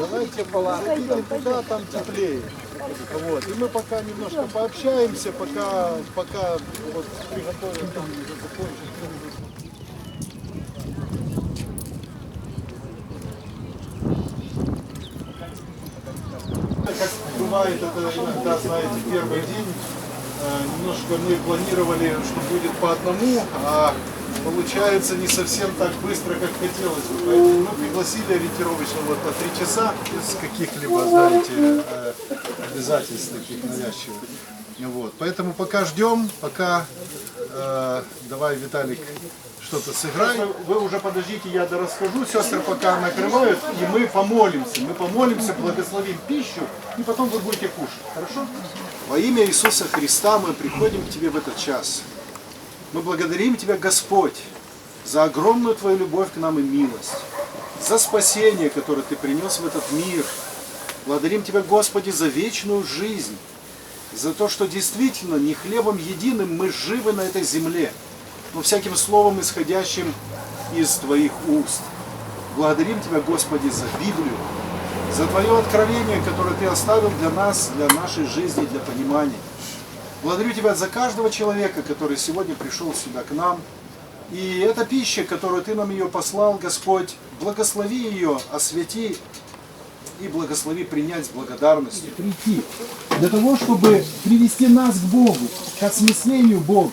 Давайте заходите туда, там теплее. Вот. И мы пока немножко пообщаемся, пока, пока вот приготовим там закончим. Как бывает это иногда, знаете, первый день, э, немножко мы планировали, что будет по одному, а получается не совсем так быстро, как хотелось бы. Поэтому мы пригласили ориентировочно вот на три часа, без каких-либо, знаете, э, обязательств таких навязчивых. Вот. Поэтому пока ждем, пока э, давай, Виталик, что-то сыграй. Вы уже подождите, я дорасскажу. Сестры пока накрывают, и мы помолимся. Мы помолимся, благословим пищу, и потом вы будете кушать. Хорошо? Во имя Иисуса Христа мы приходим к Тебе в этот час. Мы благодарим Тебя, Господь, за огромную Твою любовь к нам и милость, за спасение, которое Ты принес в этот мир. Благодарим Тебя, Господи, за вечную жизнь, за то, что действительно не хлебом единым мы живы на этой земле, но всяким словом, исходящим из Твоих уст. Благодарим Тебя, Господи, за Библию, за Твое откровение, которое Ты оставил для нас, для нашей жизни, для понимания. Благодарю Тебя за каждого человека, который сегодня пришел сюда к нам. И эта пища, которую Ты нам ее послал, Господь, благослови ее, освети и благослови принять с благодарностью. Прийти для того, чтобы привести нас к Богу, к осмыслению Бога.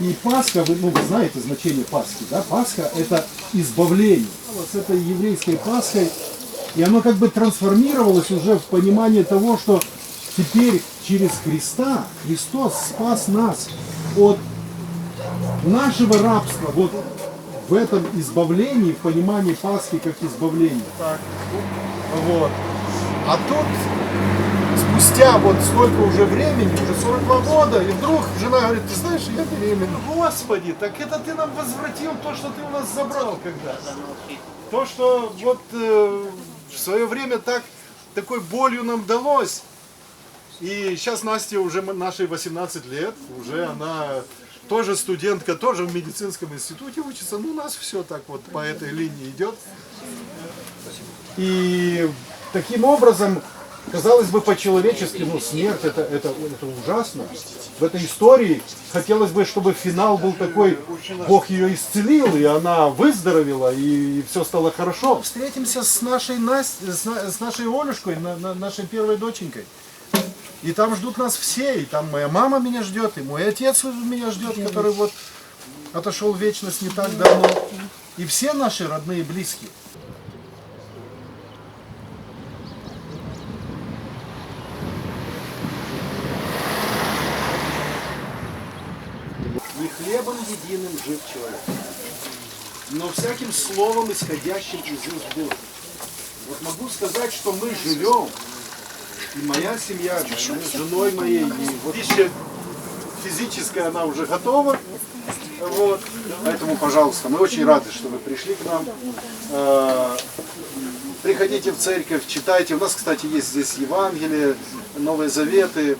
И Пасха, вы, ну, вы знаете значение Пасхи, да? Пасха – это избавление. Вот с этой еврейской Пасхой, и оно как бы трансформировалось уже в понимание того, что теперь через Христа, Христос спас нас от нашего рабства, вот в этом избавлении, в понимании Пасхи как избавления. Так. Вот. А тут спустя вот столько уже времени, уже 42 года, и вдруг жена говорит, ты знаешь, я беременна. Господи, так это ты нам возвратил то, что ты у нас забрал когда-то. То, что вот э, в свое время так такой болью нам далось. И сейчас Настя уже нашей 18 лет, уже она тоже студентка, тоже в медицинском институте учится. Ну, у нас все так вот по этой линии идет. И таким образом, казалось бы, по-человечески, ну, смерть это, это, это ужасно. В этой истории хотелось бы, чтобы финал был такой, Бог ее исцелил, и она выздоровела, и, все стало хорошо. Встретимся с нашей, Настей, с, на- с нашей Олюшкой, на- на- нашей первой доченькой. И там ждут нас все, и там моя мама меня ждет, и мой отец меня ждет, который вот отошел в вечность не так давно. И все наши родные и близкие. Не хлебом единым жив человек, но всяким словом, исходящим из уст Божьих. Вот могу сказать, что мы живем, и моя семья, с женой моей, и вот пища физическая, она уже готова. Вот. Поэтому, пожалуйста, мы очень рады, что вы пришли к нам. Э, Приходите в церковь, читайте. У нас, кстати, есть здесь Евангелие, Новые Заветы.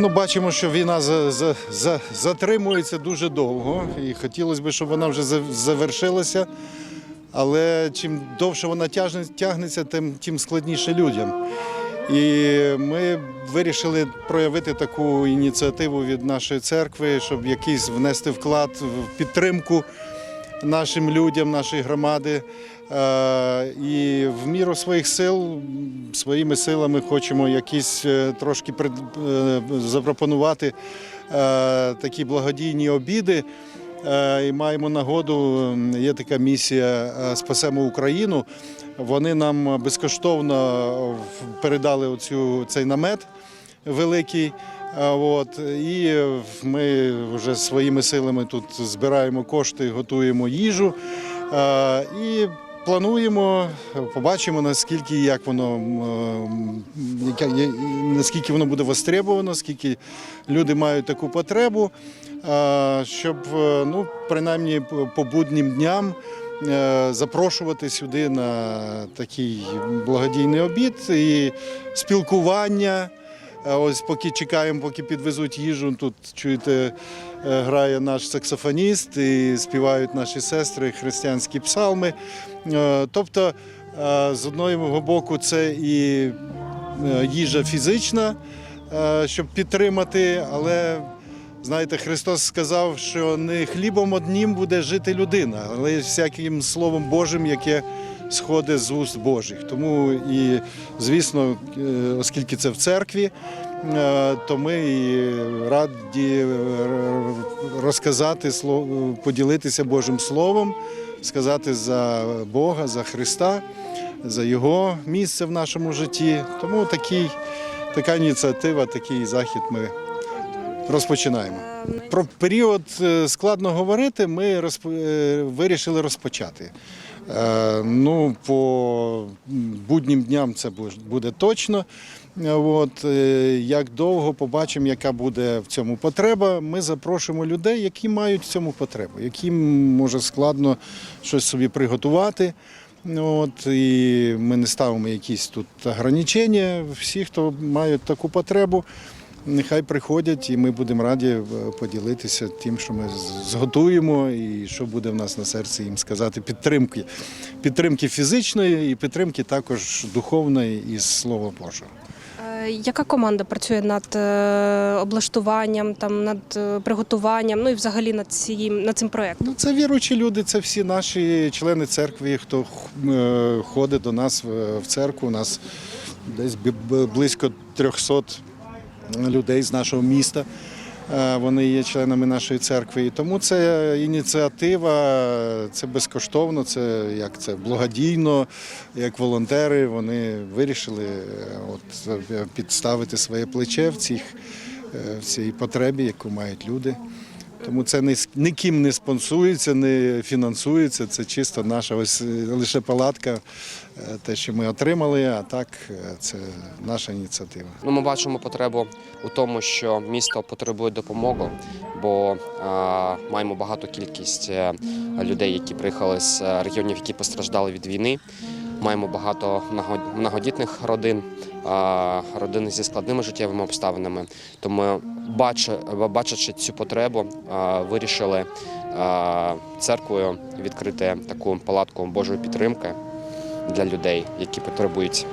Ну, бачимо, що війна за, за, за, затримується дуже довго, і хотілося б, щоб вона вже завершилася. Але чим довше вона тягнеться, тим, тим складніше людям. І ми вирішили проявити таку ініціативу від нашої церкви, щоб якийсь внести вклад в підтримку нашим людям, нашої громади. Е, І в міру своїх сил, своїми силами хочемо якісь е, трошки е, запропонувати такі благодійні обіди. І маємо нагоду, є така місія Спасемо Україну. Вони нам безкоштовно передали оцю, цей намет великий. От, і ми вже своїми силами тут збираємо кошти, готуємо їжу. І плануємо, побачимо, наскільки як воно є- наскільки воно буде востребовано, скільки люди мають таку потребу, щоб е, ну, принаймні по- буднім дням е, запрошувати сюди на такий благодійний обід і спілкування. А Ось поки чекаємо, поки підвезуть їжу. Тут чуєте, е, грає наш саксофоніст і співають наші сестри християнські псалми. Е, Тобто, е, з одного боку, це і е, їжа фізична, е, щоб підтримати, але знаєте, Христос сказав, що не хлібом однім буде жити людина, але всяким Словом Божим, яке сходить з уст Божих. Тому і, звісно, е, оскільки це в церкві, е, то ми і раді е, розказати, поділитися Божим Словом, сказати за Бога, за Христа, за Його місце в нашому житті. Тому такий, така ініціатива, такий захід ми розпочинаємо. Про період складно говорити. Ми розп... вирішили розпочати. Е, Ну, по буднім дням це буде точно. Е, От, е, як довго побачимо, яка буде в цьому потреба. Ми запрошуємо людей, які мають в цьому потребу, яким може складно щось собі приготувати. От, і ми не ставимо якісь тут ограничення. Всі, хто мають таку потребу, нехай приходять, і ми будемо раді е, поділитися тим, що ми зготуємо, і що буде в нас на серці їм сказати підтримки. Підтримки фізичної і підтримки також духовної із Слова Божого. Е, Яка команда працює над е, облаштуванням, там над приготуванням, ну і взагалі над цим над цим проектом? Ну, це віруючі люди, це всі наші члени церкви, хто ходить до нас в церкву. У нас десь близько 300 людей з нашого міста. Е, Вони є членами нашої церкви. І тому це ініціатива, це безкоштовно, це як це благодійно, як волонтери. Вони вирішили е, от, е, підставити своє плече в е, в цій потребі, яку мають люди. Тому це ніким не спонсується, не фінансується. Це чисто наша ось е, лише палатка, е, те, що ми отримали, а так е, це наша ініціатива. Ну, ми бачимо потребу у тому, що місто потребує допомоги, бо е, маємо багату кількість людей, які приїхали з регіонів, які постраждали від війни. Маємо багато многодітних родин, родини зі складними життєвими обставинами. Тому, бачачи цю потребу, е, вирішили е, церквою відкрити таку палатку Божої підтримки для людей, які потребують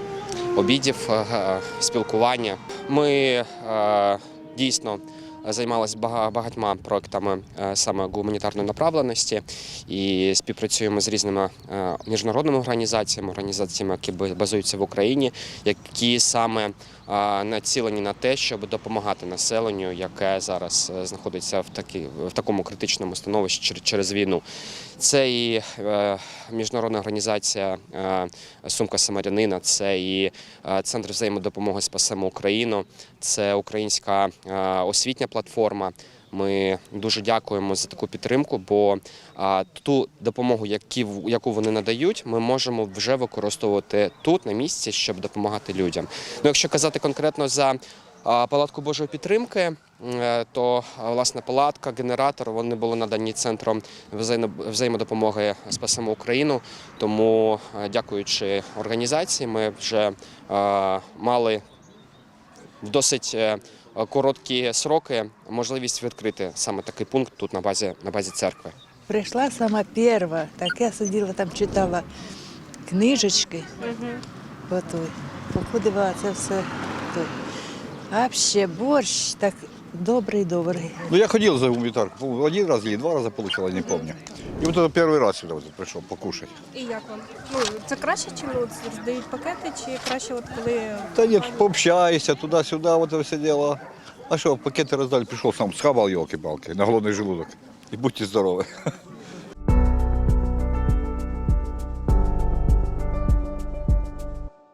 обідів, е, спілкування. Ми дійсно займалися бага- багатьма проектами саме гуманітарної направленості і співпрацюємо з різними міжнародними організаціями, організаціями, які базуються в Україні, які саме націлені на те, щоб допомагати населенню, яке зараз е, знаходиться в такі в такому критичному становищі через війну. Це і е, міжнародна організація е, Сумка Самарянина, це і центр взаємодопомоги Спасемо Україну, це українська освітня платформа. Ми дуже дякуємо за таку підтримку, бо ту допомогу, яку вони надають, ми можемо вже використовувати тут на місці, щоб допомагати людям. Ну, якщо казати конкретно за палатку Божої підтримки, е, то власне палатка, генератор вони були надані центром взаємодопомоги Спасемо Україну. Тому, дякуючи організації, ми вже мали досить е, короткі сроки можливість відкрити саме такий пункт тут на базі на базі церкви. Прийшла сама перша, так я сиділа там, читала книжечки. угу. Походила це все тут. А ще борщ так добрий, добрий. Ну, я ходил за гуманитарку. Один раз или два раза получил, я не помню. И вот это первый раз сюда вот пришел покушать. І як вам? Ну це краще, чим от роздають пакети, чи краще, от коли Да нет, пообщайся, туда-сюда, вот это все дело. А что, пакеты раздали, пришел сам, схавал елки-палки на голодный желудок. И будьте здоровы.